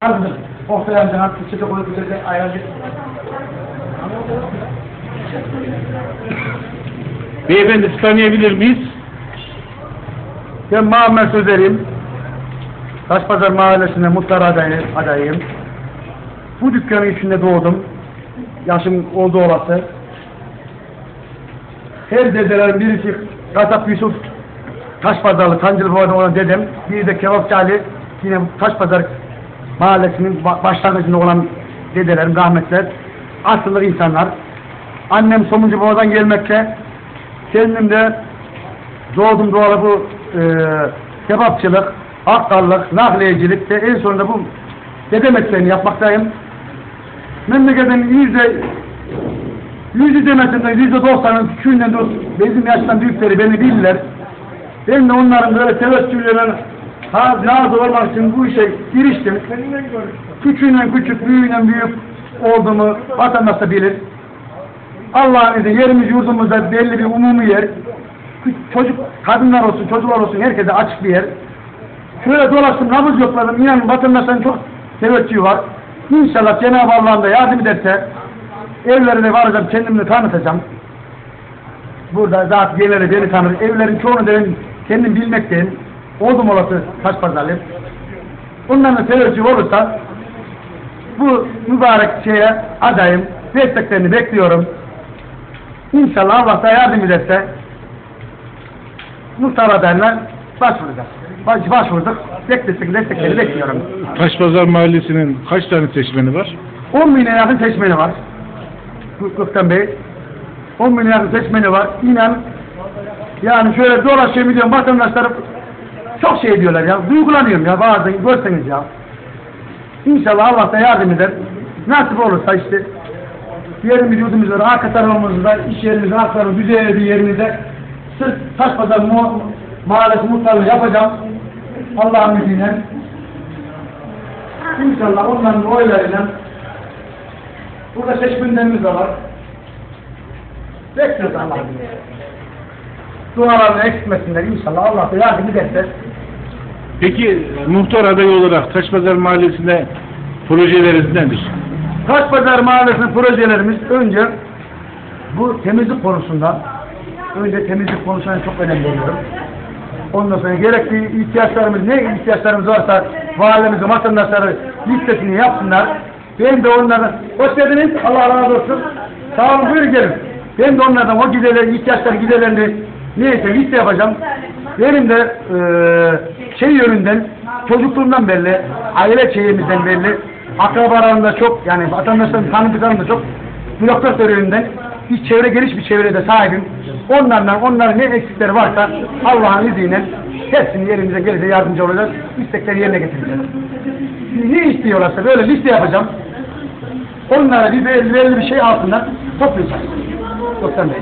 Hadi. Oktay amca hadi sıcak olup güzelce ayarlayın. Beyefendi tanıyabilir miyiz? Ben Muhammed Sözer'im. Taşpazar Mahallesi'nde muhtar adayı, adayım. Bu dükkanın içinde doğdum. Yaşım oldu olası. Her dedelerin birisi Kasap Yusuf Taşpazarlı Kancılıbağ'da olan dedem. Bir de Kebapçı Ali yine Taşpazar Mahallesi'nin ba- başlangıcında olan dedelerim, rahmetler. Asıllı insanlar. Annem Somuncu Baba'dan gelmekte. Kendim de doğdum doğalı bu e, kebapçılık, aktarlık, nakliyecilik ve en sonunda bu dede mesleğini yapmaktayım. Memleketin yüzde yüzü demesinden yüzde doksanın küçüğünden de bizim yaştan büyükleri beni bilirler. Ben de onların böyle teveccühlerine ha, razı olmak için bu işe giriştim. Küçüğünden küçük, büyüğünden büyük olduğumu vatandaş da bilir. Allah'ın izniyle yerimiz yurdumuzda belli bir umumi yer. Çocuk, kadınlar olsun, çocuklar olsun herkese açık bir yer. Şöyle dolaştım, nabız yokladım. İnanın vatandaşların çok teveccühü var. İnşallah Cenab-ı Allah'ın da yardım ederse evlerine varacağım, kendimi de tanıtacağım. Burada zaten yerleri beni tanır. Evlerin çoğunu da ben kendim bilmekteyim. Oldum olası taş pazarlıyım. Ondan da teveccüh olursa bu mübarek şeye adayım. Desteklerini bekliyorum. İnşallah Allah da yardım ederse muhtar adayına başvuracağız. Baş, başvurduk. Destek, destekleri bekliyorum. Taşpazar Mahallesi'nin kaç tane seçmeni var? 10 bine yakın seçmeni var. Gökten Bey. 10 bine yakın seçmeni var. İnan yani şöyle dolaşıyorum gidiyorum vatandaşlar çok şey diyorlar ya. Duygulanıyorum ya bazen görseniz ya. İnşallah Allah da yardım eder. Nasip olursa işte yerimiz yurdumuz var. Arka tarafımızda iş yerimizde, arka tarafımızda, güzel bir yerimizde sırf Taşpazar mu mahallesi muhtarlığı yapacağım. Allah'ın izniyle. İnşallah onların oylarıyla burada seçmenlerimiz de var. Bekliyoruz Allah'ın izniyle. Dualarını eksilmesinler inşallah. Allah da yardım ederse Peki muhtar adayı olarak Taşpazar Mahallesi'nde projeleriniz nedir? Taşpazar Mahallesi'nin projelerimiz önce bu temizlik konusunda önce temizlik konusuna çok önem veriyorum. Ondan sonra gerekli ihtiyaçlarımız ne ihtiyaçlarımız varsa validemizin vatandaşları listesini yapsınlar. Ben de onlardan hoş geldiniz. Allah razı olsun. Sağ olun buyurun gelin. Ben de onlardan o giderleri, ihtiyaçları giderlerini neyse liste yapacağım. Benim de eee şey yönünden çocukluğumdan belli, aile şeyimizden belli, akrabalarımda çok yani vatandaşların tanıdıklarımda çok bürokrat yönünden bir çevre geniş bir çevrede sahibim. Onlardan onların ne eksikleri varsa Allah'ın izniyle hepsini yerimize gelirse yardımcı olacağız. İstekleri yerine getireceğiz. Ne istiyorlarsa böyle liste yapacağım. Onlara bir belli, belli bir şey altından toplayacağız. Doktor Bey.